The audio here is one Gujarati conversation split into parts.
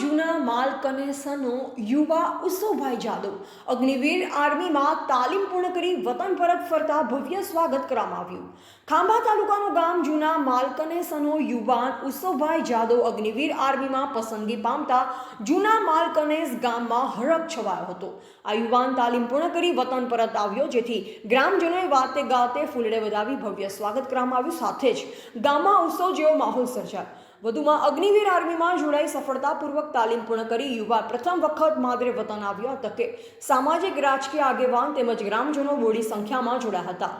જૂના માલ કનેસનો યુવા ઉત્સવભાઈ જાદવ. અગ્નિવીર આર્મીમાં તાલીમ પૂર્ણ કરી વતન પરત ફરતા ભવ્ય સ્વાગત કરવામાં આવ્યું. ખાંભા તાલુકાનું ગામ જૂના માલકનેસનો યુવાન ઉત્સવભાઈ જાદવ અગ્નિવીર આર્મીમાં પસંદગી પામતા જૂના માલકનેસ ગામમાં હરખ છવાયો હતો. આ યુવાન તાલીમ પૂર્ણ કરી વતન પરત આવ્યો, જેથી ગ્રામજનોએ વાતે ગાતે ફૂલડે વધાવી ભવ્ય સ્વાગત કરવામાં આવ્યું. સાથે જ ગામમાં ઉત્સવ જેવો માહોલ સર્જાયો. વધુમાં અગ્નિવીર આર્મીમાં જોડાઈ સફળતાપૂર્વક તાલીમ પૂર્ણ કરી. યુવા પ્રથમ વખત માદરે વતન આવ્યો તકે સામાજિક રાજકીય આગેવાન તેમજ ગ્રામજનો મોડી સંખ્યામાં જોડાયા હતા.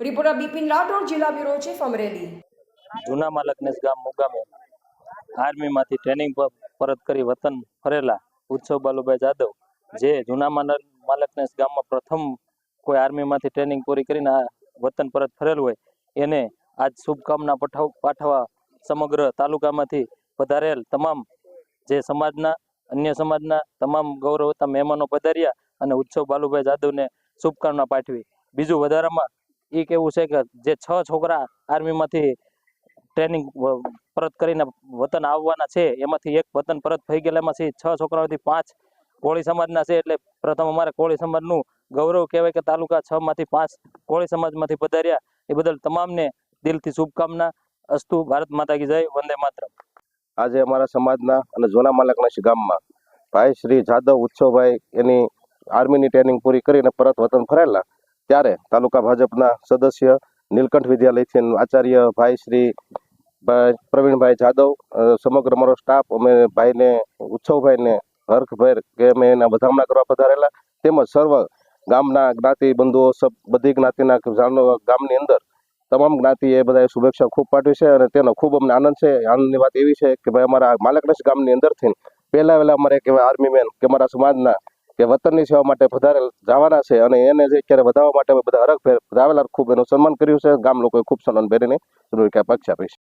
રિપોર્ટર બિપિન રાઠોડ, જિલ્લા બ્યુરો ચીફ અમરેલી. જૂના માલકનેસ ગામ મુગામે આર્મીમાંથી ટ્રેનિંગ પરત કરી વતન ફરેલા ઉત્સવ બાલુભાઈ જાદવ, જે જૂના માલકનેસ ગામમાં પ્રથમ કોઈ આર્મીમાંથી ટ્રેનિંગ પૂરી કરીને વતન પરત ફરેલું હોય, એને આજ શુભકામના પઠાવ પાઠવા સમગ્ર તાલુકામાંથી પધારેલ તમામ જે સમાજના, અન્ય સમાજના તમામ ગૌરવતા મહેમાનો પધાર્યા અને ઉત્સવ બાલુભાઈ જાદવને શુભકામના પાઠવી. બીજું વધારામાં એ કેવું છે કે જે છ છોકરા આર્મીમાંથી ટ્રેનિંગ પરત કરીને વતન આવવાના છે, એમાંથી એક વતન પરત થઈ ગયેલામાંથી છ છોકરાઓથી પાંચ કોળી સમાજના છે, એટલે પ્રથમ અમારે કોળી સમાજનું ગૌરવ કહેવાય કે તાલુકા છ માંથી પાંચ કોળી સમાજમાંથી પધાર્યા. એ બદલ તમામને દિલથી શુભકામના અસ્તુ ભારત માતા કી જય, વંદે માતરમ. આજે અમારા સમાજના અને જૂના માલકના ગામમાં ભાઈ શ્રી જાદવ ઉત્સવભાઈ એની આર્મીની ટ્રેનિંગ પૂરી કરીને પરત વતન ફરેલા, ત્યારે તાલુકા ભાજપના સદસ્ય નીલકંઠ વિદ્યાલયથી આચાર્ય ભાઈ શ્રી ભાઈ પ્રવીણભાઈ જાદવ સમગ્ર મારો સ્ટાફ અમે ભાઈને, ઉત્સવભાઈને હર્ખભેર કે અમે એના વધામણા કરવા પધારેલા, તેમજ સર્વ ગામના જ્ઞાતિ બંધુઓ સબ બધી જ્ઞાતિના ગામની અંદર તમામ જ્ઞાતિએ બધાએ શુભેચ્છા ખૂબ પાઠવી છે અને તેનો ખૂબ અમને આનંદ છે. આનંદની વાત એવી છે કે ભાઈ અમારા માલકનસ ગામની અંદરથી પહેલા વહેલા અમારે કહેવાય આર્મી મેન કે અમારા સમાજના કે વતનની સેવા માટે વધારે જવાના છે અને એને જે ક્યારે વધારવા માટે બધા હરખ વધાવેલા ખૂબ એનું સન્માન કર્યું છે. ગામ લોકોએ ખૂબ સન્માન ભેરીને પક્ષ આપી છે.